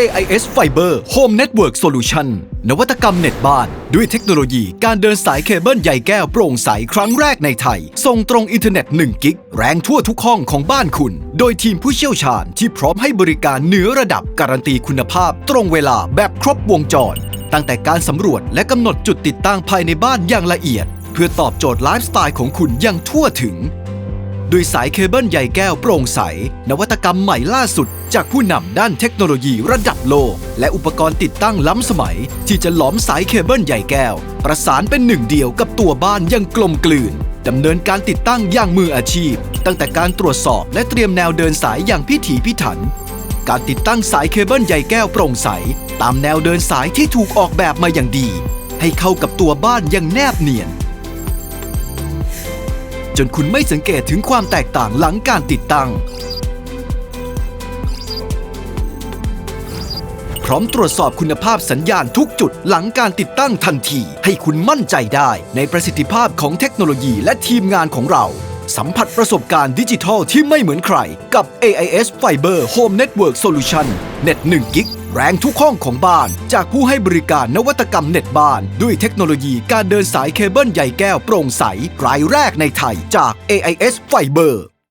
AIS Fiber Home Network Solution นวัตกรรมเน็ตบ้าน ด้วยเทคโนโลยีการเดินสายเคเบิลใยแก้วโปร่งใสครั้งแรกในไทย ส่งตรงอินเทอร์เน็ต 1 กิก แรงทั่วทุกห้องของบ้านคุณ โดยทีมผู้เชี่ยวชาญที่พร้อมให้บริการเหนือระดับการันตีคุณภาพ ตรงเวลาแบบครบวงจร ตั้งแต่การสำรวจและกำหนดจุดติดตั้งภายในบ้านอย่างละเอียด เพื่อตอบโจทย์ไลฟ์สไตล์ของคุณอย่างทั่วถึง ด้วยสายเคเบิลใยแก้วโปร่งใส นวัตกรรมใหม่ล่าสุด จากผู้นำด้านเทคโนโลยีระดับโลก และอุปกรณ์ติดตั้งล้ำสมัย ที่จะหลอมสายเคเบิลใยแก้ว ประสานเป็นหนึ่งเดียวกับตัวบ้านอยังกลมกลืนดำเนินการติดตั้งอย่างมืออาชีพ ตั้งแต่การตรวจสอบและเตรียมแนวเดินสายอย่างพิถีพิถัน การติดตั้งสายเคเบิลใยแก้วโปร่งใส ตามแนวเดินสายที่ถูกออกแบบมาอย่างดี ให้เข้ากับตัวบ้านอย่างแนบเนียน จนคุณไม่สังเกตถึงความแตกต่างหลังการติดตั้ง พร้อมตรวจสอบคุณภาพสัญญาณทุกจุดหลังการติดตั้งทันที ให้คุณมั่นใจได้ในประสิทธิภาพของเทคโนโลยีและทีมงานของเรา สัมผัสประสบการณ์ดิจิทัลที่ไม่เหมือนใคร กับ AIS Fiber Home Network Solution เน็ต1กิกแรงทุกห้องของบ้าน จากผู้ให้บริการนวัตกรรมเน็ตบ้าน ด้วยเทคโนโลยีการเดินสายเคเบิลใยแก้วโปร่งใสรายแรกในไทยจาก AIS Fiber